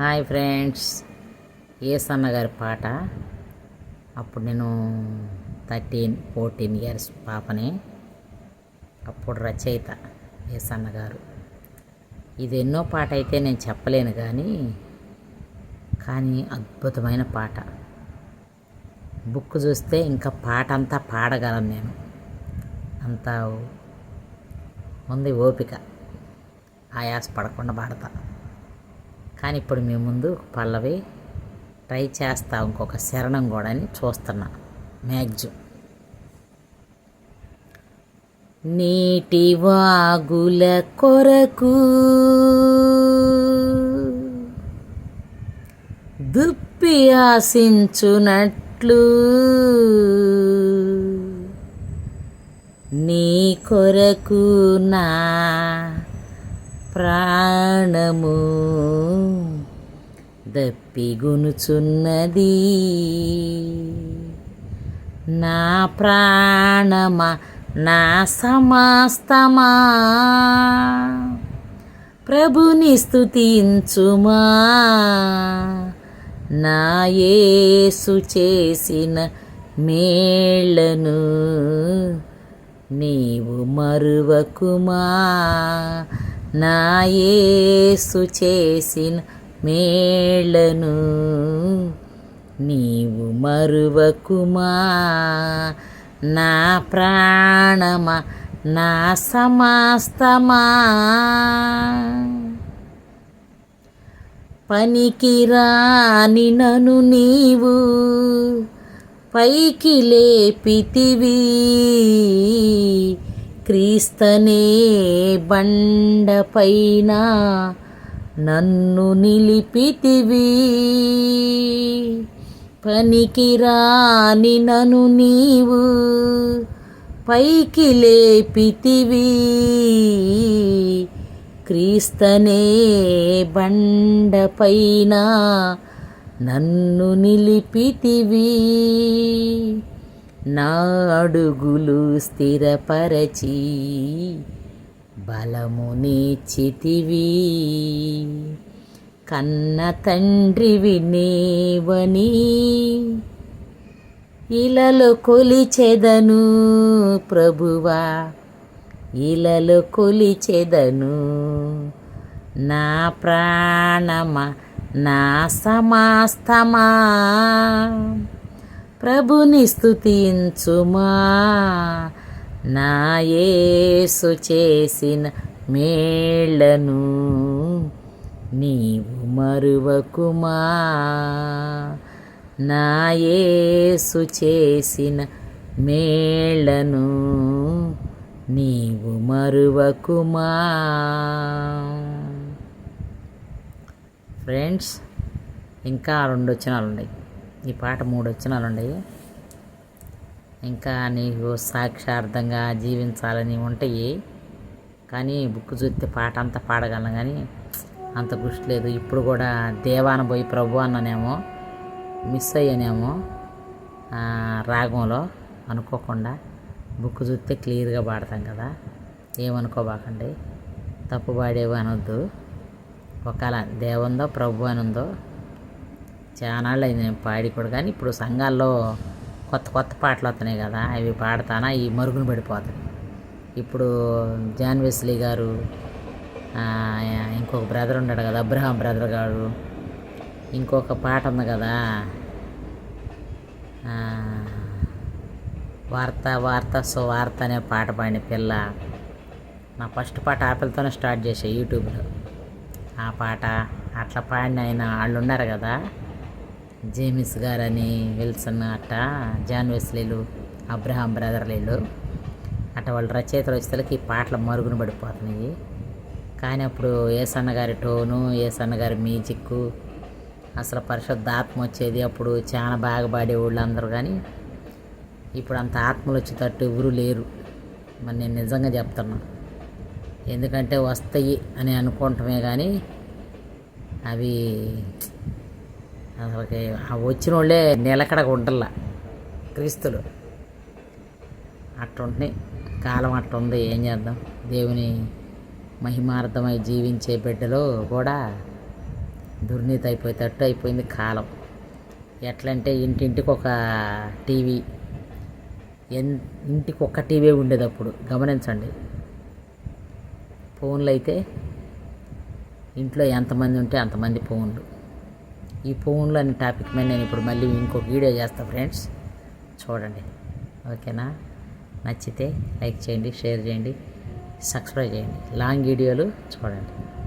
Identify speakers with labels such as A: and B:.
A: Hi friends Yesanna గారి పాట. అప్పుడు నేను థర్టీన్ ఫోర్టీన్ ఇయర్స్ పాపని. అప్పుడు రచయిత ఏ సన్నగారు ఇది ఎన్నో పాట అయితే నేను చెప్పలేను కానీ కానీ అద్భుతమైన పాట. బుక్ చూస్తే ఇంకా పాట అంతా పాడగలను నేను. అంత ఉంది ఓపిక. ఆయాస పడకుండా పాడతా. కానీ ఇప్పుడు మీ ముందు పల్లవి ట్రై చేస్తా ఇంకొక శరణం కూడా అని చూస్తున్నా. మ్యాక్సిమం. నీటి వాగుల కొరకు దుప్పి ఆశించునట్లు నీ కొరకు నా ప్రాణము దప్పిగునుచున్నది. నా ప్రాణమా నా సమస్తమా? ప్రభుని స్తుతించుమా? నా యేసు చేసిన మేళ్ళను నీవు మరువకుమా? నా యేసు చేసిన మేళను నీవు మరువకుమా? నా ప్రాణమా? నా సమస్తమా? పనికిరాని నను నీవు పైకి లేపితివి. క్రీస్తనే బండపైన నన్ను నిలిపితివి. పనికిరాని నను నీవు పైకి లేపితివి. క్రీస్తనే బండపైన నన్ను నిలిపితివి. నాడుగులు స్థిరపరచి. స్థిరపరచి బలమునిచ్చితివి కన్న తండ్రివి నేవని. ఇలలో కొలిచెదను ప్రభువా. ఇలలో కొలిచెదను. నా ప్రాణమా నా సమాస్తమా. ప్రభుని స్తుతించుమా. నా యేసు చేసిన మేళ్ళను నీవు మరువకుమా? నా యేసు చేసిన మేళ్ళను నీవు మరువకుమా? ఫ్రెండ్స్ ఇంకా రెండు వచనాలు ఉన్నాయి ఈ పాట మూడు వచనాలు ఉన్నాయి ఇంకా నీకు సాక్షార్థంగా జీవించాలని ఉంటాయి కానీ బుక్ చూస్తే పాట అంతా పాడగలను కానీ అంత గుర్తు లేదు. ఇప్పుడు కూడా దేవాన పోయి ప్రభు అన్ననేమో మిస్ అయ్యానేమో రాగంలో అనుకోకుండా బుక్ చూస్తే క్లియర్గా పాడతాం కదా. ఏమనుకోబాకండి? తప్పు పాడేవి అనొద్దు. ఒకవేళ దేవుందో ప్రభు అని ఉందో చానాళ్ళు అయింది నేను పాడి కూడా. కానీ ఇప్పుడు సంఘాల్లో కొత్త కొత్త పాటలు వస్తున్నాయి కదా అవి పాడతానా ఈ మరుగున పడిపోతాయి. ఇప్పుడు జాన్ వెస్లీ గారు ఇంకొక బ్రదర్ ఉన్నాడు కదా అబ్రహాం బ్రదర్ గారు ఇంకొక పాట ఉంది కదా వార్త వార్త సో వార్త అనే పాట పాడిన పిల్ల. నా ఫస్ట్ పాట ఆపిల్తోనే స్టార్ట్ చేసా యూట్యూబ్లో. ఆ పాట అట్లా పాడిన ఆయన వాళ్ళు ఉన్నారు కదా జేమిస్ గారని విల్సన్ అట్ట జాన్ వెస్లీలు అబ్రహాం బ్రదర్లీలు. అట్ట వాళ్ళ రచయితలు వచ్చేసరికి ఈ పాటలు మరుగున పడిపోతున్నాయి. కానీ అప్పుడు ఏసన్న గారి టోను ఏసన్న గారి మ్యూజిక్ అసలు పరిశుద్ధాత్మ వచ్చేది అప్పుడు చాలా బాగా పాడేవాళ్ళు అందరూ కానీ ఇప్పుడు అంత ఆత్మలు వచ్చేటట్టు ఎవరు లేరు. మరి నేను నిజంగా చెప్తున్నా ఎందుకంటే వస్తాయి అని అనుకుంటమే కానీ అవి అసలుకి ఆ వచ్చిన వాళ్ళే నిలకడగా ఉంటల్లా క్రీస్తులు. అట్టుంటున్నాయి కాలం అట్టుంది ఏం చేద్దాం? దేవుని మహిమార్థమై జీవించే బిడ్డలు కూడా దుర్నీతి అయిపోయేటట్టు అయిపోయింది కాలం. ఎట్లంటే ఇంటింటికి ఒక టీవీ. ఎన్ ఇంటికి ఒక్క టీవీ ఉండేది అప్పుడు గమనించండి. ఫోన్లు అయితే ఇంట్లో ఎంతమంది ఉంటే అంతమంది ఫోన్లు. ఈ ఫోన్లు అనే టాపిక్ మీద నేను ఇప్పుడు మళ్ళీ ఇంకొక వీడియో చేస్తాను ఫ్రెండ్స్. చూడండి. ఓకేనా? నచ్చితే లైక్ చేయండి షేర్ చేయండి సబ్స్క్రైబ్ చేయండి. లాంగ్ వీడియోలు చూడండి.